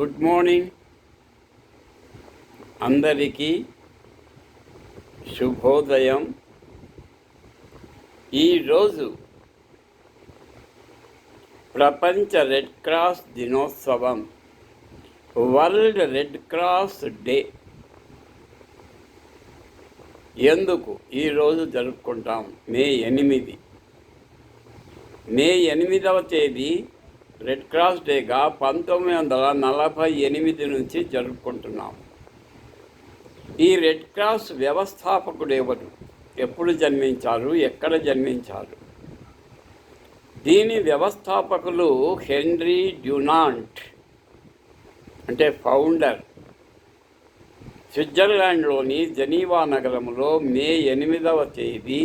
Good morning. అందరికీ శుభోదయం. ఈరోజు ప్రపంచ రెడ్ క్రాస్ దినోత్సవం వరల్డ్ రెడ్ క్రాస్ డే ఎందుకు ఈరోజు జరుపుకుంటాం? మే ఎనిమిది. మే ఎనిమిదవ తేదీ రెడ్ క్రాస్ డేగా పంతొమ్మిది వందల నలభై ఎనిమిది నుంచి జరుపుకుంటున్నాం. ఈ రెడ్ క్రాస్ వ్యవస్థాపకుడు ఎవరు? ఎప్పుడు జన్మించారు? ఎక్కడ జన్మించారు? దీని వ్యవస్థాపకులు హెన్రీ డ్యునాంట్ అంటే ఫౌండర్ స్విట్జర్లాండ్లోని జనీవా నగరంలో మే ఎనిమిదవ తేదీ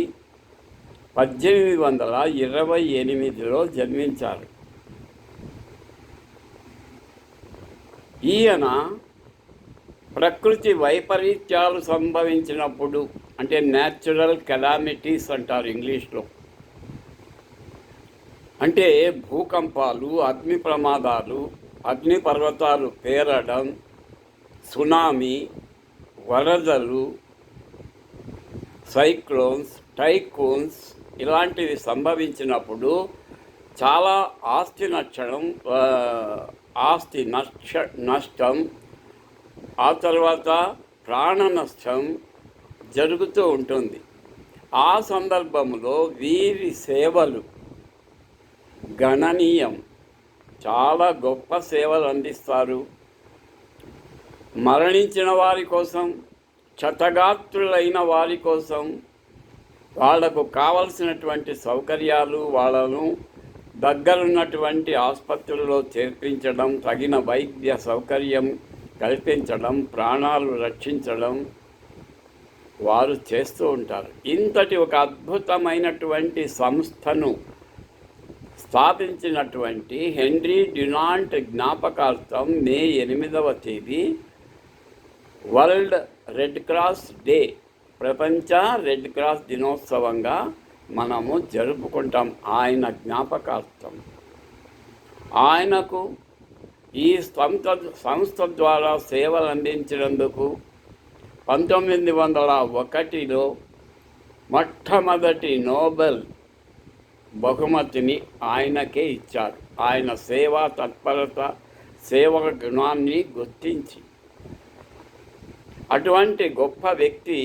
పద్దెనిమిది వందల ఇరవై ఎనిమిదిలో జన్మించారు. ఈయన ప్రకృతి వైపరీత్యాలు సంభవించినప్పుడు అంటే న్యాచురల్ కెలామిటీస్ అంటారు ఇంగ్లీష్లో. అంటే భూకంపాలు అగ్ని ప్రమాదాలు అగ్ని పర్వతాలు పేరడం సునామీ వరదలు సైక్లోన్స్ టైకోన్స్ ఇలాంటివి సంభవించినప్పుడు చాలా ఆస్తి నష్టం ఆస్తి నష్ట నష్టం ఆ తర్వాత ప్రాణ నష్టం జరుగుతూ ఉంటుంది. ఆ సందర్భంలో వీరి సేవలు గణనీయం. చాలా గొప్ప సేవలు అందిస్తారు. మరణించిన వారి కోసం క్షతగాత్రులైన వారి కోసం వాళ్ళకు కావలసినటువంటి సౌకర్యాలు వాళ్ళను దగ్గరున్నటువంటి ఆసుపత్రుల్లో చేర్పించడం తగిన వైద్య సౌకర్యం కల్పించడం ప్రాణాలు రక్షించడం వారు చేస్తూ ఉంటారు. ఇంతటి ఒక అద్భుతమైనటువంటి సంస్థను స్థాపించినటువంటి హెన్రీ డ్యునాంట్ జ్ఞాపకార్థం మే ఎనిమిదవ తేదీ వరల్డ్ రెడ్ క్రాస్ డే ప్రపంచ రెడ్ క్రాస్ దినోత్సవంగా మనము జరుపుకుంటాం ఆయన జ్ఞాపకార్థం. ఆయనకు ఈ సంస్థ సంస్థ ద్వారా సేవలు అందించినందుకు పంతొమ్మిది వందల ఒకటిలో మొట్టమొదటి నోబెల్ బహుమతిని ఆయనకే ఇచ్చారు. ఆయన సేవా తత్పరత సేవ గుణాన్ని గుర్తించి. అటువంటి గొప్ప వ్యక్తి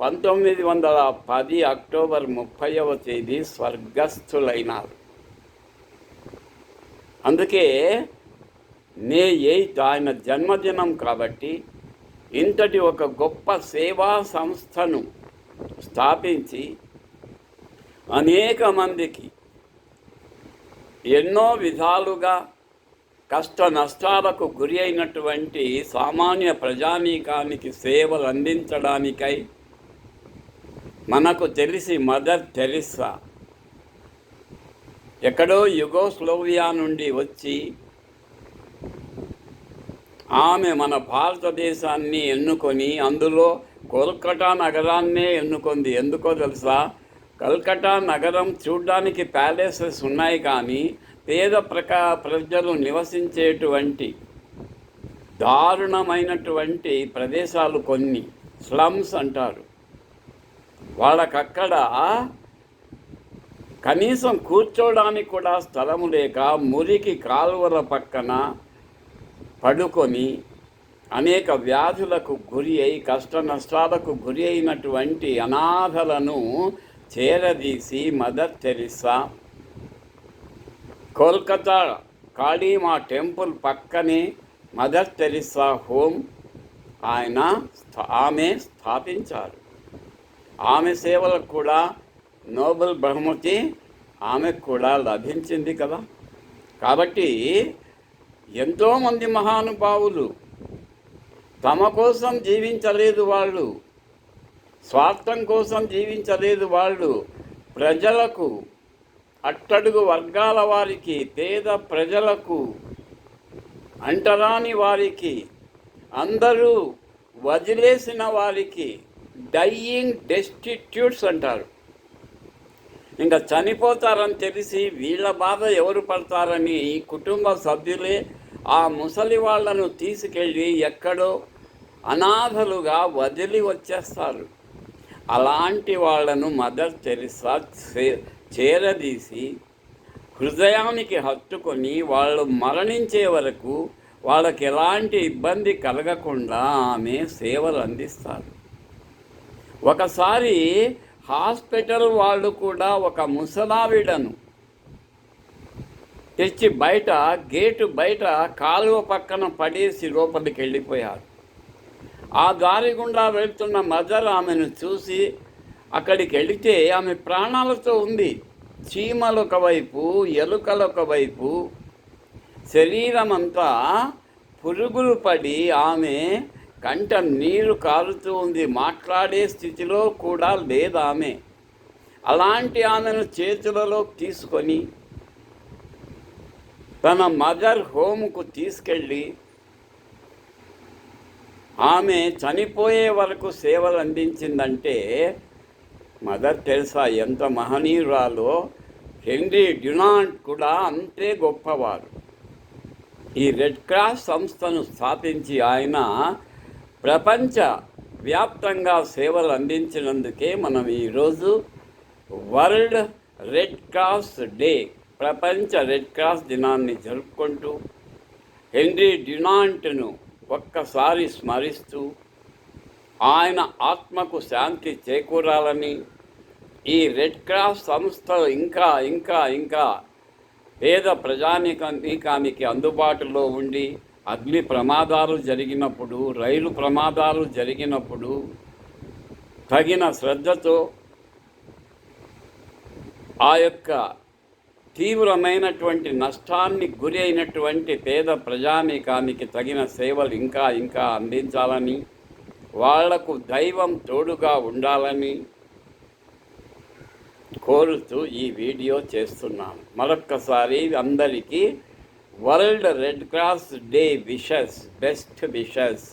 పంతొమ్మిది వందల పది అక్టోబర్ ముప్పైవ తేదీ స్వర్గస్థులైనారు. అందుకే మే ఎయిత్ ఆయన జన్మదినం కాబట్టి ఇంతటి ఒక గొప్ప సేవా సంస్థను స్థాపించి అనేక మందికి ఎన్నో విధాలుగా కష్ట నష్టాలకు గురి అయినటువంటి సామాన్య ప్రజానీకానికి సేవలు అందించడానికై మనకు తెలిసి మదర్ తెరిసా ఎక్కడో యుగోస్లోవియా నుండి వచ్చి ఆమె మన భారతదేశాన్ని ఎన్నుకొని అందులో కోల్కటా నగరాన్నే ఎన్నుకుంది. ఎందుకో తెలుసా? కల్కటా నగరం చూడ్డానికి ప్యాలెసెస్ ఉన్నాయి కానీ పేద ప్రకా ప్రజలు నివసించేటువంటి దారుణమైనటువంటి ప్రదేశాలు కొన్ని. స్లమ్స్ అంటారు. వాళ్ళకక్కడ కనీసం కూర్చోడానికి కూడా స్థలము లేక మురికి కాలువల పక్కన పడుకొని అనేక వ్యాధులకు గురి అయి కష్ట నష్టాలకు గురి అయినటువంటి అనాథలను చేరదీసి mother Teresa. Kolkata Kalima temple పక్కనే మదర్ తెరిసా హోమ్ ఆయన స్థా- ఆమె స్థాపించారు. ఆమె సేవలకు కూడా నోబెల్ బహుమతి ఆమెకు కూడా లభించింది కదా. కాబట్టి ఎంతోమంది మహానుభావులు తమ కోసం జీవించలేదు వాళ్ళు స్వార్థం కోసం జీవించలేదు వాళ్ళు ప్రజలకు అట్టడుగు వర్గాల వారికి పేద ప్రజలకు అంటరాని వారికి అందరూ వదిలేసిన వారికి డైయింగ్ డెస్టిట్యూట్స్ అంటారు. ఇంకా చనిపోతారని తెలిసి వీళ్ళ బాధ ఎవరు పడతారని కుటుంబ సభ్యులే ఆ ముసలి వాళ్ళను తీసుకెళ్ళి ఎక్కడో అనాథలుగా వదిలి వచ్చేస్తారు. అలాంటి వాళ్ళను మదర్ తెరిసా చేరదీసి హృదయానికి హత్తుకొని వాళ్ళు మరణించే వరకు వాళ్ళకి ఎలాంటి ఇబ్బంది కలగకుండా ఆమె సేవలు అందిస్తారు. ఒకసారి హాస్పిటల్ వాళ్ళు కూడా ఒక ముసలావిడను తెచ్చి బయట గేటు బయట కాలువ పక్కన పడేసి లోపలికి వెళ్ళిపోయారు. ఆ దారి గుండా వెళ్తున్న మదర్ ఆమెను చూసి అక్కడికి వెళితే ఆమె ప్రాణాలతో ఉంది. చీమలు ఒకవైపు ఎలుకలు ఒకవైపు శరీరమంతా పురుగులు పడి ఆమె కంట నీరు కారుతూ ఉంది. మాట్లాడే స్థితిలో కూడా లేదు ఆమె అలాంటి ఆమెను చేతులలో తీసుకొని తన మదర్ హోమ్కు తీసుకెళ్ళి ఆమె చనిపోయే వరకు సేవలు అందించిందంటే మదర్ తెల్సా ఎంత మహనీయురాలో. హెన్రీ డ్యునాంట్ కూడా అంతే గొప్పవారు. ఈ రెడ్ క్రాస్ సంస్థను స్థాపించి ఆయన ప్రపంచ వ్యాప్తంగా సేవలు అందించినందుకే మనం ఈరోజు వరల్డ్ రెడ్ క్రాస్ డే ప్రపంచ రెడ్ క్రాస్ దినాన్ని జరుపుకుంటూ హెన్రీ డ్యునాంట్ను ఒక్కసారి స్మరిస్తూ ఆయన ఆత్మకు శాంతి చేకూరాలని ఈ రెడ్ క్రాస్ సంస్థ ఇంకా ఇంకా ఇంకా పేద ప్రజానీకానికి అందుబాటులో ఉండి అగ్ని ప్రమాదాలు జరిగినప్పుడు రైలు ప్రమాదాలు జరిగినప్పుడు తగిన శ్రద్ధతో ఆ యొక్క తీవ్రమైనటువంటి నష్టాన్ని గురి అయినటువంటి పేద ప్రజానీకానికి తగిన సేవలు ఇంకా ఇంకా అందించాలని వాళ్ళకు దైవం తోడుగా ఉండాలని కోరుతూ ఈ వీడియో చేస్తున్నాను. మరొక్కసారి అందరికీ world red cross day wishes best wishes.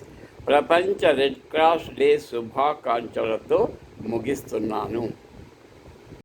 ప్రపంచ రెడ్ క్రాస్ డే శుభాకాంక్షలతో ముగిస్తున్నాను.